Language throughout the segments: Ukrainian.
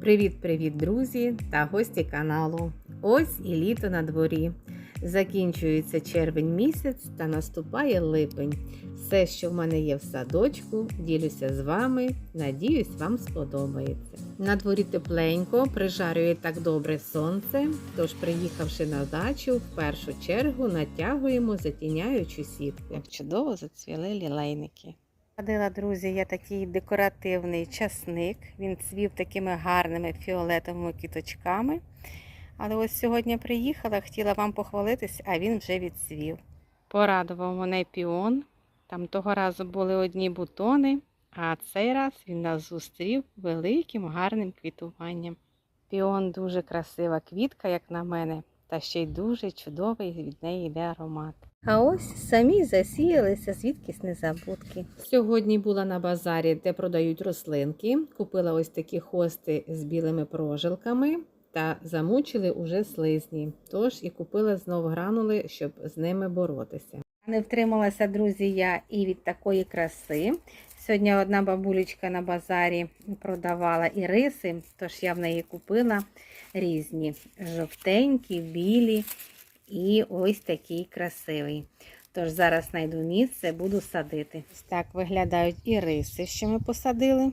Привіт-привіт, друзі та гості каналу. Ось і літо на дворі. Закінчується червень місяць та наступає липень. Все, що в мене є в садочку, ділюся з вами. Надіюсь, вам сподобається. На дворі тепленько, прижарює так добре сонце. Тож, приїхавши на дачу, в першу чергу натягуємо затіняючу сітку. Як чудово зацвіли лілейники. Садила, друзі, я такий декоративний часник. Він цвів такими гарними фіолетовими квіточками. Але ось сьогодні приїхала, хотіла вам похвалитись, а він вже відцвів. Порадував мене піон. Там того разу були одні бутони, а цей раз він нас зустрів великим гарним квітуванням. Піон дуже красива квітка, як на мене, та ще й дуже чудовий від неї йде аромат. А ось самі засіялися звідкись незабудки. Сьогодні була на базарі, де продають рослинки. Купила ось такі хости з білими прожилками та замучили уже слизні. Тож і купила знов гранули, щоб з ними боротися. Не втрималася, друзі, я і від такої краси. Сьогодні одна бабулечка на базарі продавала і риси, тож я в неї купила різні жовтенькі, білі і ось такий красивий. Тож зараз знайду місце, буду садити. Ось так виглядають і риси, що ми посадили.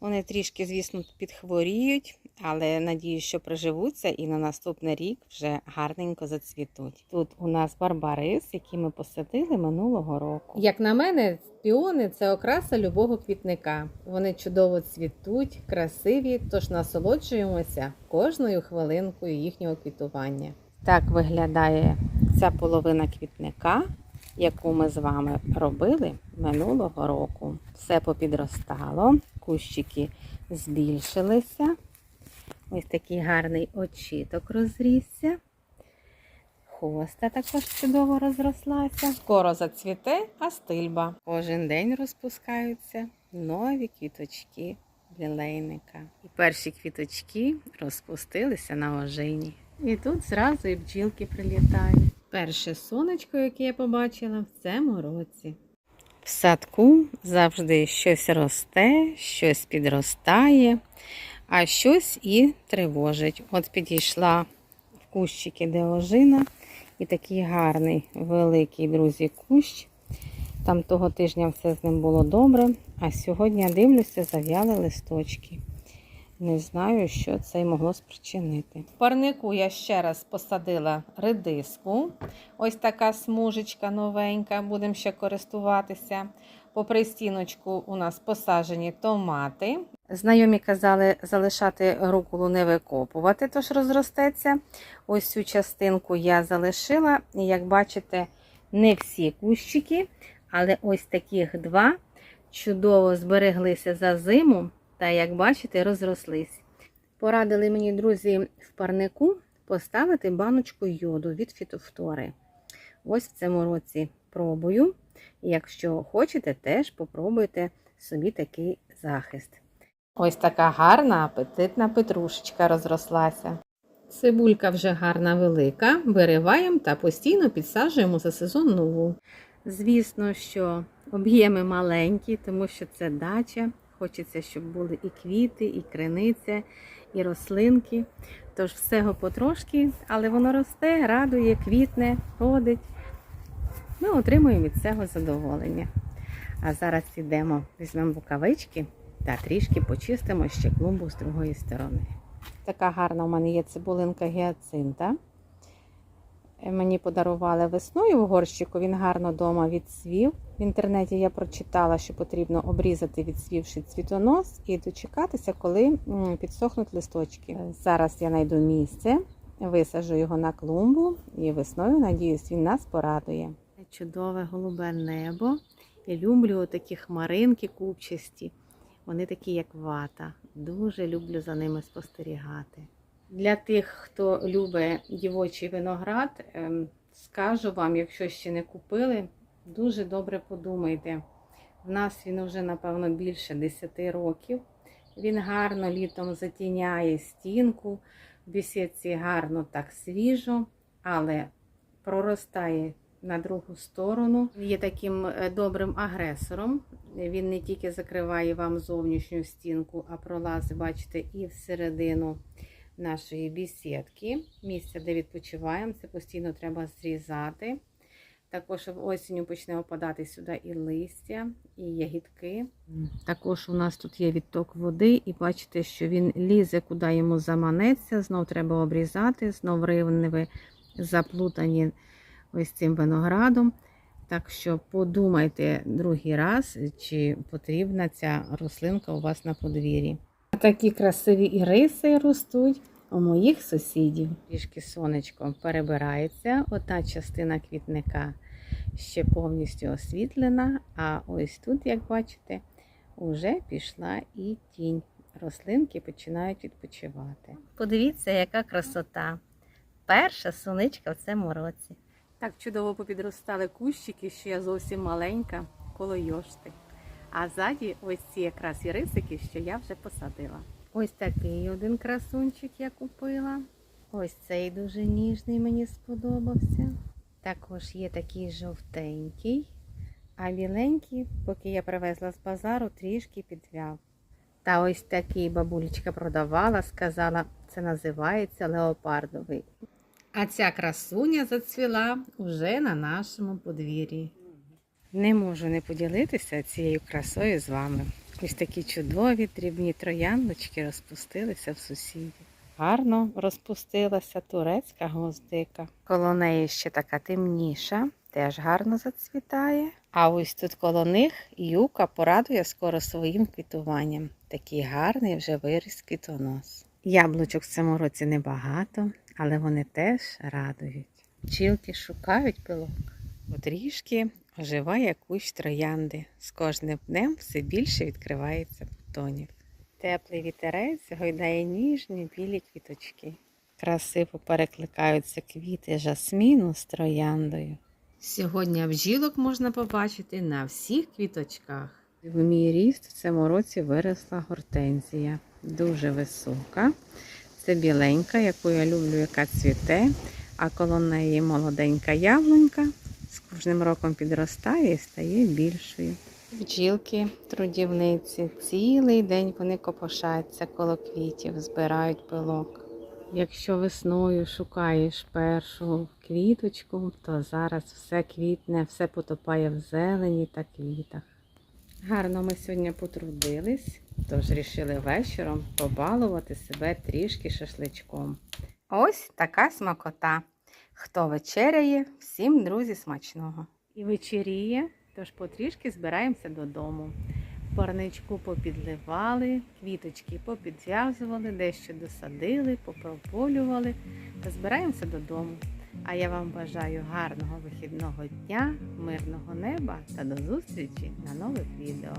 Вони трішки, звісно, підхворіють, але надіюсь, що приживуться і на наступний рік вже гарненько зацвітуть. Тут у нас барбарис, який ми посадили минулого року. Як на мене, піони це окраса любого квітника. Вони чудово цвітуть, красиві, тож насолоджуємося кожною хвилинкою їхнього квітування. Так виглядає ця половина квітника, яку ми з вами робили минулого року. Все попідростало, кущики збільшилися. Ось такий гарний очіток розрісся. Хоста також чудово розрослася. Скоро зацвіте, а стильба. Кожен день розпускаються нові квіточки лілейника. І перші квіточки розпустилися на ожині. І тут зразу і бджілки прилітають. Перше сонечко, яке я побачила в цьому році. В садку завжди щось росте, щось підростає, а щось і тривожить. От підійшла в кущики, де ожина, і такий гарний, великий, друзі, кущ. Там того тижня все з ним було добре, а сьогодні дивлюся, зав'яли листочки. Не знаю, що це й могло спричинити. В парнику я ще раз посадила редиску. Ось така смужечка новенька, будемо ще користуватися. Попри стіночку у нас посаджені томати. Знайомі казали залишати руколу не викопувати, тож розростеться. Ось цю частинку я залишила. І як бачите, не всі кущики, але ось таких два чудово збереглися за зиму та, як бачите, розрослись. Порадили мені, друзі, в парнику поставити баночку йоду від фітофтори. Ось в цьому році пробую. Якщо хочете, теж попробуйте собі такий захист. Ось така гарна апетитна петрушечка розрослася. Цибулька вже гарна велика, вириваємо та постійно підсаджуємо за сезон нову. Звісно, що об'єми маленькі, тому що це дача. Хочеться, щоб були і квіти, і криниця, і рослинки. Тож всього потрошки, але воно росте, радує, квітне, родить. Ми отримуємо від цього задоволення. А зараз йдемо, візьмемо рукавички та трішки почистимо ще клумбу з другої сторони. Така гарна у мене є цибулинка гіацинта. Мені подарували весною в горщику, він гарно вдома відцвів. В інтернеті я прочитала, що потрібно обрізати відсвівший цвітонос і дочекатися, коли підсохнуть листочки. Зараз я знайду місце, висаджу його на клумбу і весною, надіюсь, він нас порадує. Чудове голубе небо. Я люблю такі хмаринки купчасті. Вони такі, як вата. Дуже люблю за ними спостерігати. Для тих, хто любить дівочий виноград, ем, скажу вам, якщо ще не купили, дуже добре подумайте. В нас він вже, напевно, більше 10 років. Він гарно літом затіняє стінку, в бесідці гарно так свіжо, але проростає на другу сторону. Є таким е, добрим агресором. Він не тільки закриває вам зовнішню стінку, а пролазить, бачите, і всередину нашої бісідки. Місце, де відпочиваємо, це постійно треба зрізати. Також осінню почне опадати сюди і листя, і ягідки. Також у нас тут є відток води, і бачите, що він лізе, куди йому заманеться. Знов треба обрізати, знов ривневи заплутані ось цим виноградом. Так що подумайте другий раз, чи потрібна ця рослинка у вас на подвір'ї. Такі красиві іриси ростуть у моїх сусідів. Трішки сонечком перебирається. Одна частина квітника ще повністю освітлена, а ось тут, як бачите, вже пішла і тінь. Рослинки починають відпочивати. Подивіться, яка красота! Перша суничка в цьому році. Так чудово попідростали кущики, що я зовсім маленька, коло йошти. А ззаді ось ці якраз і рисики, що я вже посадила. Ось такий один красунчик я купила. Ось цей дуже ніжний мені сподобався. Також є такий жовтенький, а біленький, поки я привезла з базару, трішки підвяв. Та ось такий бабулечка продавала, сказала, це називається леопардовий. А ця красуня зацвіла уже на нашому подвір'ї. Не можу не поділитися цією красою з вами. Ось такі чудові дрібні трояндочки розпустилися в сусідів. Гарно розпустилася турецька гвоздика. Коло неї ще така темніша, теж гарно зацвітає. А ось тут коло них юка порадує скоро своїм квітуванням. Такий гарний вже виріс квітонос. Яблучок в цьому році небагато, але вони теж радують. Пчілки шукають пилок. Потрішки оживає кущ троянди. З кожним днем все більше відкривається бутонів. Теплий вітерець гойдає ніжні білі квіточки. Красиво перекликаються квіти жасміну з трояндою. Сьогодні бджілок можна побачити на всіх квіточках. В мій ріст в цьому році виросла гортензія. Дуже висока. Це біленька, яку я люблю, яка цвіте, а коло неї молоденька яблунька. З кожним роком підростає і стає більшою. Бджілки, трудівниці, цілий день вони копошаться коло квітів, збирають пилок. Якщо весною шукаєш першу квіточку, то зараз все квітне, все потопає в зелені та квітах. Гарно ми сьогодні потрудились, тож рішили вечором побалувати себе трішки шашличком. Ось така смакота. Хто вечеряє, всім друзі смачного. І вечеріє, тож потрішки збираємося додому. Парничку попідливали, квіточки попідв'язували, дещо досадили, попрополювали та збираємося додому. А я вам бажаю гарного вихідного дня, мирного неба та до зустрічі на нових відео.